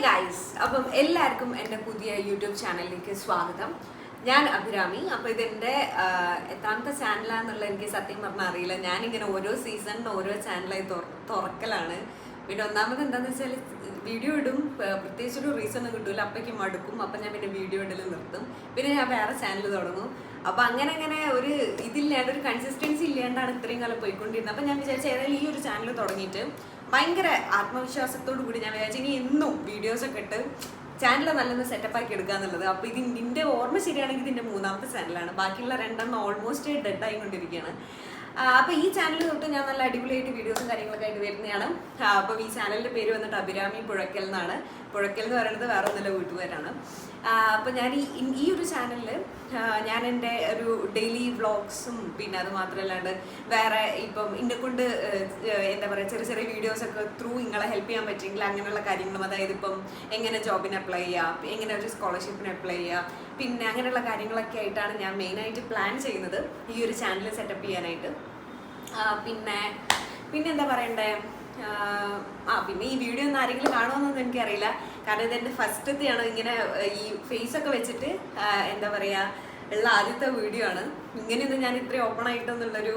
Guys അപ്പം എല്ലാവർക്കും എന്റെ പുതിയ യൂട്യൂബ് ചാനലിലേക്ക് സ്വാഗതം. ഞാൻ അഭിരാമി. അപ്പോൾ ഇതെന്റെ എത്താമത്തെ ചാനലാണെന്നുള്ള എനിക്ക് സത്യം പറഞ്ഞാൽ അറിയില്ല. ഞാനിങ്ങനെ ഓരോ സീസണിന്റെ ഓരോ ചാനലായി തുറ- തുറക്കലാണ്. പിന്നെ ഒന്നാമത് എന്താണെന്ന് വെച്ചാൽ വീഡിയോ ഇടും. പ്രത്യേകിച്ചൊരു റീസൺ ഒന്നും കിട്ടൂല. അപ്പയ്ക്ക് മടുക്കും. അപ്പം ഞാൻ പിന്നെ വീഡിയോ ഇടൽ നിർത്തും. പിന്നെ ഞാൻ വേറെ ചാനൽ തുടങ്ങും. അപ്പം അങ്ങനെ അങ്ങനെ ഒരു ഇതില്ലാണ്ട് ഒരു കൺസിസ്റ്റൻസി ഇല്ലാണ്ടാണ് ഇത്രയും കാലം പോയിക്കൊണ്ടിരുന്നത്. അപ്പം ഞാൻ വിചാരിച്ച ഏതായാലും ഈ ഒരു ചാനൽ തുടങ്ങിയിട്ട് ഭയങ്കര ആത്മവിശ്വാസത്തോടു കൂടി ഞാൻ വിചാരിച്ചു ഇനി എന്നും വീഡിയോസൊക്കെ ഇട്ട് ചാനൽ നല്ലൊന്ന് സെറ്റപ്പ് ആക്കി എടുക്കുക എന്നുള്ളത്. അപ്പോൾ ഇത് നിന്റെ ഓർമ്മ ശരിയാണെങ്കിൽ ഇതിന്റെ മൂന്നാമത്തെ ചാനലാണ്. ബാക്കിയുള്ള രണ്ടെണ്ണം ഓൾമോസ്റ്റ് ഡെഡ് ആയിക്കൊണ്ടിരിക്കുകയാണ് അപ്പോൾ ഈ ചാനൽ തൊട്ട് ഞാൻ നല്ല അടിപൊളിയായിട്ട് വീഡിയോസും കാര്യങ്ങളൊക്കെ ആയിട്ട് വരുന്നതാണ്. അപ്പം ഈ ചാനലിന്റെ പേര് വന്നിട്ട് അഭിരാമി പുഴക്കൽ എന്നാണ്. പുഴക്കൽ എന്ന് പറയുന്നത് വേറെ ഒന്നുമില്ല വീട്ടുകാരാണ്. അപ്പോൾ ഞാൻ ഈ ഈ ഒരു ചാനലിൽ ഞാൻ എന്റെ ഒരു ഡെയിലി വ്ളോഗ്സും പിന്നെ അത് മാത്രമല്ലാണ്ട് വേറെ ഇപ്പം ഇന്നെ കൊണ്ട് എന്താ പറയുക ചെറിയ ചെറിയ വീഡിയോസൊക്കെ ത്രൂ നിങ്ങളെ ഹെൽപ്പ് ചെയ്യാൻ പറ്റിയെങ്കിൽ അങ്ങനെയുള്ള കാര്യങ്ങളും അതായത് ഇപ്പം എങ്ങനെ ജോബിന് അപ്ലൈ ചെയ്യാം. എങ്ങനെ ഒരു സ്കോളർഷിപ്പിന് അപ്ലൈ ചെയ്യാം. പിന്നെ അങ്ങനെയുള്ള കാര്യങ്ങളൊക്കെ ആയിട്ടാണ് ഞാൻ മെയിനായിട്ട് പ്ലാൻ ചെയ്യുന്നത് ഈ ഒരു ചാനൽ സെറ്റപ്പ് ചെയ്യാനായിട്ട്. പിന്നെ പിന്നെ എന്താ പറയണ്ടേ? ആ, പിന്നെ ഈ വീഡിയോ ഒന്നും ആരെങ്കിലും കാണുമെന്നൊന്നും എനിക്കറിയില്ല. കാരണം ഇതെന്റെ ഫസ്റ്റത്തെയാണ് ഇങ്ങനെ ഈ ഫേസ് ഒക്കെ വെച്ചിട്ട് എന്താ പറയുക ഉള്ള ആദ്യത്തെ വീഡിയോ ആണ്. ഇങ്ങനെയൊന്നും ഞാൻ ഇത്രയും ഓപ്പൺ ആയിട്ടൊന്നുള്ളൊരു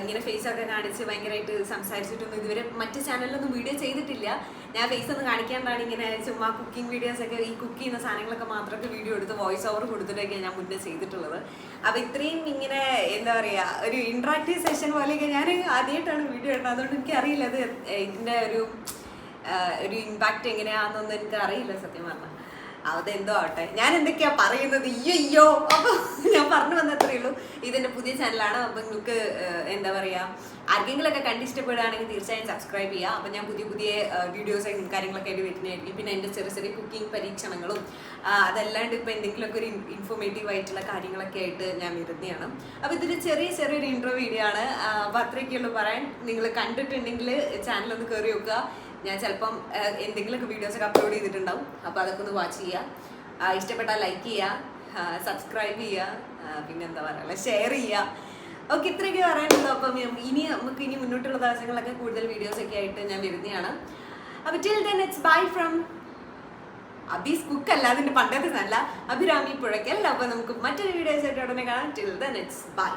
ഇങ്ങനെ ഫേസ് ഒക്കെ കാണിച്ച് ഭയങ്കരമായിട്ട് സംസാരിച്ചിട്ടൊന്നും ഇതുവരെ മറ്റ് ചാനലിലൊന്നും വീഡിയോ ചെയ്തിട്ടില്ല. ഞാൻ ഫേസ് ഒന്നും കാണിക്കാണ്ടാണ് ഇങ്ങനെ ചുമ്മാ കുക്കിംഗ് വീഡിയോസ് ഒക്കെ ഈ കുക്ക് ചെയ്യുന്ന സാധനങ്ങളൊക്കെ മാത്രമൊക്കെ വീഡിയോ എടുത്ത് വോയിസ് ഓവർ കൊടുത്തിട്ടൊക്കെയാണ് ഞാൻ മുന്നേ ചെയ്തിട്ടുള്ളത്. അപ്പോൾ ഇത്രയും ഇങ്ങനെ എന്താ പറയുക ഒരു ഇൻട്രാക്റ്റീവ് സെഷൻ പോലെയൊക്കെ ഞാൻ ആദ്യമായിട്ടാണ് വീഡിയോ ഇടുന്നത്. അതുകൊണ്ട് എനിക്കറിയില്ല അത് ഇതിന്റെ ഒരു ഒരു ഇമ്പാക്റ്റ് എങ്ങനെയാണെന്നൊന്നും എനിക്ക് അറിയില്ല സത്യം പറഞ്ഞാൽ അതെന്തോ ആവട്ടെ. ഞാൻ എന്തൊക്കെയാ പറയുന്നത്? അയ്യോ അയ്യോ. അപ്പൊ ഞാൻ പറഞ്ഞു വന്നത്രേ ഉള്ളൂ. ഇതിന്റെ പുതിയ ചാനലാണ്. അപ്പൊ നിങ്ങൾക്ക് എന്താ പറയാ ആർക്കെങ്കിലും ഒക്കെ കണ്ട് ഇഷ്ടപ്പെടുകയാണെങ്കിൽ തീർച്ചയായും സബ്സ്ക്രൈബ് ചെയ്യുക അപ്പൊ ഞാൻ പുതിയ പുതിയ വീഡിയോസ് കാര്യങ്ങളൊക്കെ ആയിട്ട് വരുന്നതായിരിക്കും. പിന്നെ എന്റെ ചെറിയ ചെറിയ കുക്കിംഗ് പരീക്ഷണങ്ങളും അതല്ലാണ്ട് ഇപ്പൊ എന്തെങ്കിലുമൊക്കെ ഒരു ഇൻഫോർമേറ്റീവ് ആയിട്ടുള്ള കാര്യങ്ങളൊക്കെ ആയിട്ട് ഞാൻ വരുന്നതാണ്. അപ്പൊ ഇതൊരു ചെറിയ ചെറിയൊരു ഇൻട്രോ വീഡിയോ ആണ്. ആ, അപ്പൊ അത്രയൊക്കെയുള്ളൂ പറയാൻ. നിങ്ങൾ കണ്ടിട്ടുണ്ടെങ്കിൽ ചാനൽ ഒന്ന് കയറി വെക്കുക ഞാൻ ചിലപ്പം എന്തെങ്കിലും എന്തെങ്കിലുമൊക്കെ വീഡിയോസ് ഒക്കെ അപ്ലോഡ് ചെയ്തിട്ടുണ്ടാവും. അപ്പോൾ അതൊക്കെ ഒന്ന് വാച്ച് ചെയ്യുക. ഇഷ്ടപ്പെട്ടാൽ ലൈക്ക് ചെയ്യുക. സബ്സ്ക്രൈബ് ചെയ്യുക. പിന്നെന്താ പറയുക ഷെയർ ചെയ്യുക. ഓക്കെ ഇത്രയൊക്കെ പറയാനുള്ളൂ. അപ്പം ഇനി നമുക്ക് ഇനി മുന്നോട്ടുള്ള ദിവസങ്ങളൊക്കെ കൂടുതൽ വീഡിയോസ് ഒക്കെ ആയിട്ട് ഞാൻ വരുന്നതാണ്. അപ്പോൾ till then it's bye from അബീസ് cook അല്ല അതിന്റെ പണ്ടത്തെ നല്ല അഭിരാമി പുഴയ്ക്കല്ല അപ്പോൾ നമുക്ക് മറ്റൊരു വീഡിയോസ് ആയിട്ട് ഉടനെ കാണാം. Till then it's by